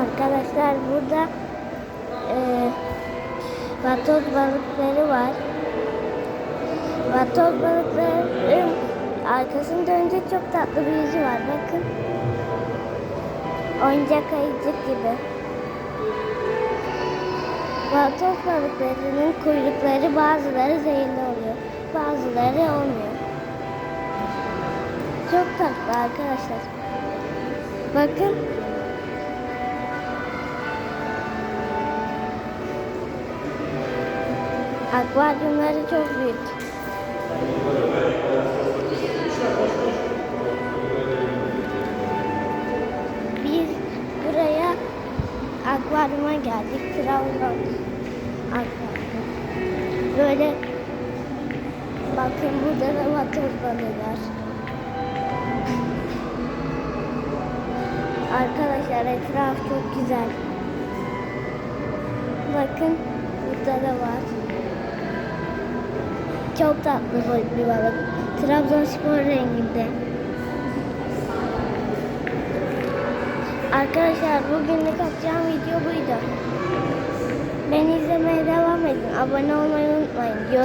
Arkadaşlar burada e, vatoz balıkları var. Vatoz balıkların arkasını dönünce çok tatlı bir yüzü var. Bakın. Oyuncak ayıcık gibi. Vatoz balıklarının kuyrukları bazıları zehirli oluyor. Bazıları olmuyor. Çok tatlı arkadaşlar. Bakın. Akvaryumları çok büyük. Biz buraya akvaryuma geldik. Trabzon akvaryumu. Böyle bakın burada da vatoz balığı var. Arkadaşlar etraf çok güzel. Bakın burada da var. Çok tatlı bir balık. Trabzonspor renginde. Arkadaşlar bugünlük atacağım video buydu. Beni izlemeye devam edin. Abone olmayı unutmayın. Hangi